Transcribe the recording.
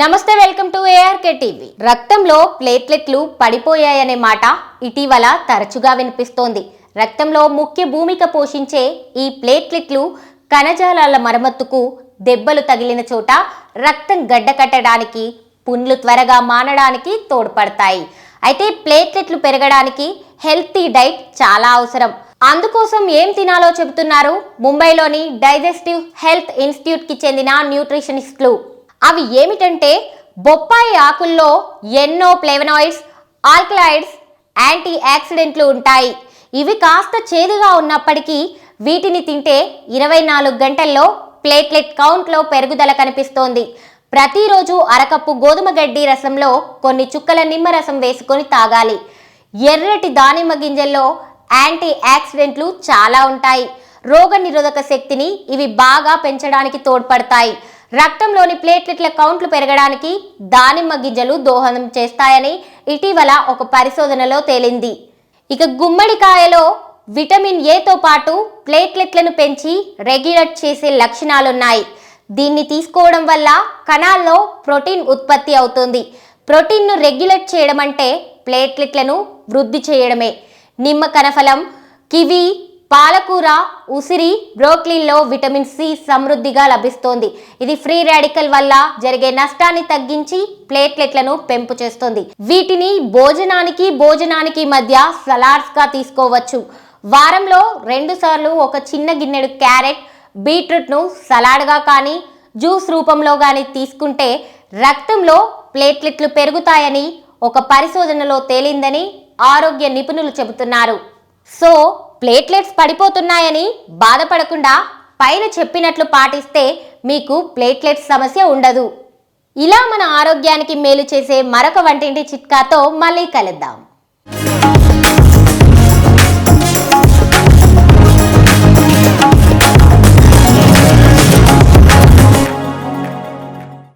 నమస్తే welcome to ARK TV రక్తంలో ప్లేట్లెట్లు పడిపోయాయనే మాట ఇటీవల తరచుగా వినిపిస్తోంది. రక్తంలో ముఖ్య భూమిక పోషించే ఈ ప్లేట్లెట్లు కణజాలాల మరమ్మతుకు దెబ్బలు తగిలిన చోట రక్తం గడ్డకట్టడానికి పుండ్లు త్వరగా మానడానికి తోడ్పడతాయి. అయితే ప్లేట్లెట్లు పెరగడానికి హెల్తీ డైట్ చాలా అవసరం. అందుకోసం ఏం తినాలో చెబుతున్నారు ముంబైలోని డైజెస్టివ్ హెల్త్ ఇన్స్టిట్యూట్కి చెందిన న్యూట్రిషనిస్టులు. అవి ఏమిటంటే బొప్పాయి ఆకుల్లో ఎన్నో ప్లేవనాయిడ్స్ ఆల్కలాయిడ్స్ యాంటీ యాక్సిడెంట్లు ఉంటాయి. ఇవి కాస్త చేదుగా ఉన్నప్పటికీ వీటిని తింటే ఇరవై నాలుగు గంటల్లో ప్లేట్లెట్ కౌంట్లో పెరుగుదల కనిపిస్తోంది. ప్రతిరోజు అరకప్పు గోధుమ గడ్డి రసంలో కొన్ని చుక్కల నిమ్మరసం వేసుకొని తాగాలి. ఎర్రటి దానిమ్మ గింజల్లో యాంటీ యాక్సిడెంట్లు చాలా ఉంటాయి. రోగ నిరోధక శక్తిని ఇవి బాగా పెంచడానికి తోడ్పడతాయి. రక్తంలోని ప్లేట్లెట్ల కౌంట్లు పెరగడానికి దానిమ్మ గింజలు దోహదం చేస్తాయని ఇటీవల ఒక పరిశోధనలో తేలింది. ఇక గుమ్మడికాయలో విటమిన్ ఏతో పాటు ప్లేట్లెట్లను పెంచి రెగ్యులేట్ చేసే లక్షణాలున్నాయి. దీన్ని తీసుకోవడం వల్ల కణాల్లో ప్రోటీన్ ఉత్పత్తి అవుతుంది. ప్రోటీన్ను రెగ్యులేట్ చేయడం అంటే ప్లేట్లెట్లను వృద్ధి చేయడమే. నిమ్మ కనఫలం కివి పాలకూర ఉసిరి బ్రోక్లీల్లో విటమిన్ సి సమృద్ధిగా లభిస్తోంది. ఇది ఫ్రీ రాడికల్ వల్ల జరిగే నష్టాన్ని తగ్గించి ప్లేట్లెట్లను పెంపు చేస్తుంది. వీటిని భోజనానికి భోజనానికి మధ్య సలాడ్స్గా తీసుకోవచ్చు. వారంలో రెండు సార్లు ఒక చిన్న గిన్నెడు క్యారెట్ బీట్రూట్ను సలాడ్గా కానీ జ్యూస్ రూపంలో కానీ తీసుకుంటే రక్తంలో ప్లేట్లెట్లు పెరుగుతాయని ఒక పరిశోధనలో తేలిందని ఆరోగ్య నిపుణులు చెబుతున్నారు. సో ప్లేట్లెట్స్ పడిపోతున్నాయని బాధపడకుండా పైన చెప్పినట్లు పాటిస్తే మీకు ప్లేట్లెట్స్ సమస్య ఉండదు. ఇలా మన ఆరోగ్యానికి మేలు చేసే మరొక వంటింటి చిట్కాతో మళ్ళీ కలుద్దాం.